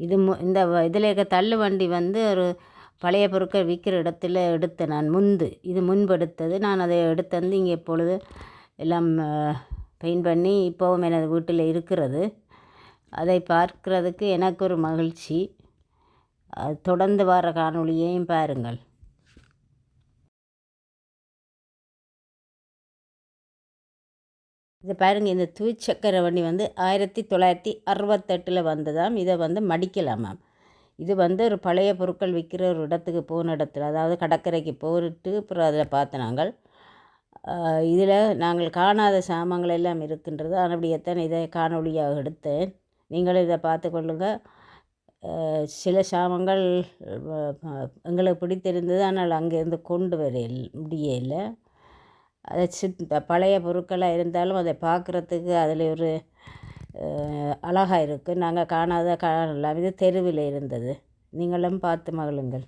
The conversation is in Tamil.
இது மு இந்த வ- இதில் இருக்க தள்ளு வண்டி வந்து ஒரு பழைய பொருட்கள் விற்கிற இடத்துல எடுத்தேன் நான் முந்து. இது முன்பு எடுத்தது நான் அதை எடுத்து வந்து இங்கே இப்பொழுது எல்லாம் பெயிண்ட் பண்ணி இப்போவும் எனது வீட்டில் இருக்கிறது. அதை பார்க்கிறதுக்கு எனக்கு ஒரு மகிழ்ச்சி. அது தொடர்ந்து வர காணொளியையும் பாருங்கள். இது பாருங்கள் இந்த தூச்சக்கரை வண்டி வந்து ஆயிரத்தி தொள்ளாயிரத்தி அறுபத்தெட்டில் வந்ததாம். இதை வந்து மடிக்கலாமாம் இது வந்து ஒரு பழைய பொருட்கள் விற்கிற ஒரு இடத்துக்கு போன இடத்துல அதாவது கடற்கரைக்கு போயிட்டு அப்புறம் அதில் பார்த்த நாங்கள். இதில் நாங்கள் காணாத சாமான்கள் எல்லாம் இருக்கின்றது. அதுபடியத்தான் இதை காணொளியாக எடுத்தேன். நீங்களும் இதை பார்த்து கொள்ளுங்கள் சில சாமான்கள் எங்களுக்கு பிடித்திருந்தது ஆனால் அங்கேருந்து கொண்டு வர முடியலை. அதை சித் பழைய பொருட்களாக இருந்தாலும் அதை பார்க்குறதுக்கு அதில் ஒரு அழகாக இருக்குது நாங்கள் காணாத காணலாம் இது தெருவில் இருந்தது. நீங்களும் பார்த்து மகிழுங்கள்.